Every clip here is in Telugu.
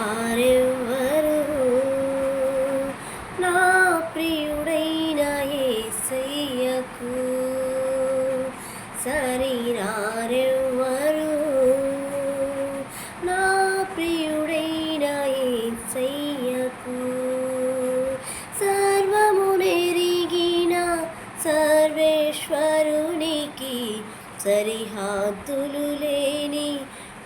శరీరారెవ్వరు నా ప్రియుడైన ఏసయ్యకు శరీరారెవ్వరు నా ప్రియుడైన ఏసయ్యకు సర్వము నెరిగిన సర్వేశ్వరునికి సరిహద్దులు లే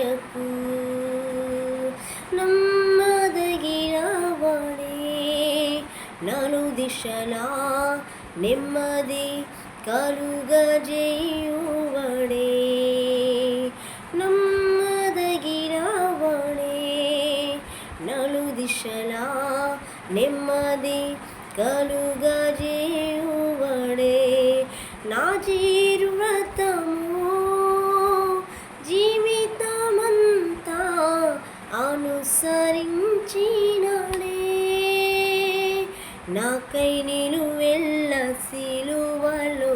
ಬೆಳಕು ನಮ್ಮದಗಿರವಣೆ ನಾನು ದಿಶನ ನೆಮ್ಮದಿ ಕರುಗಜೆಯುವಣೆ. ನಮ್ಮದಗಿರವಣೆ ನಾನು ದಿಶನ ನೆಮ್ಮದಿ ಕರುಗಜೆಯುವಣೆ. ನಾಜಿರುವ నాకై నేను వెళ్ళ సిలువలో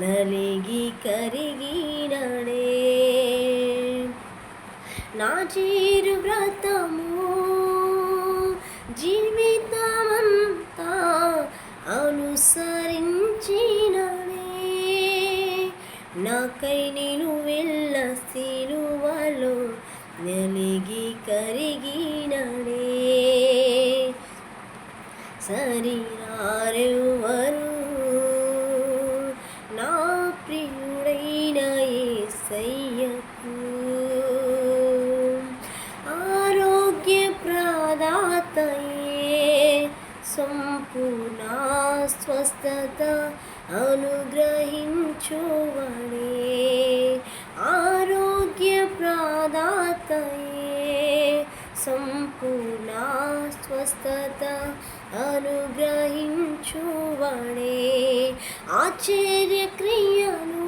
నలిగి కరిగినడే. నా చీరు వ్రతము జీవితమంతా అనుసరించినడే. నాకై నేను వెళ్ళ సిలువలో నలిగి కరిగినడే. శరీరారెవ్వరు నా ప్రియుడైన ఏసయ్యకు ఆరోగ్య ప్రదాతయే సంపూర్ణ స్వస్థత అనుగ్రహించువడే. ఆరోగ్య ప్రదాతయే సంపూర్ణ స్వస్థత అనుగ్రహించువడే. ఆశ్చర్య క్రియను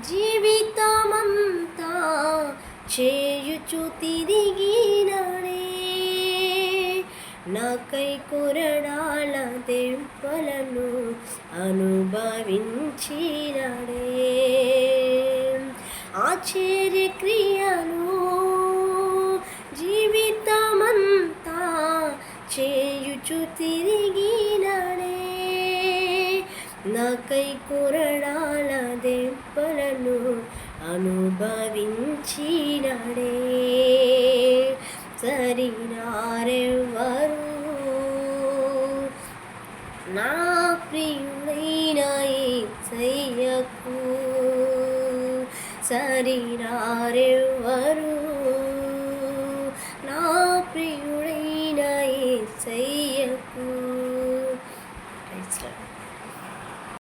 జీవితమంతా చేయుచు తిరిగినడే. నాకై కొరడాల దెంపలను అనుభవించినడే. ఆశ్చర్య క్రియను చేయుచు తిరిగినడే. నాకై కొరడాల దెబ్బలను అనుభవించినడే. శరీరారెవ్వరు నా ప్రియుడైన సయ్యకు శరీరారెవ్వరు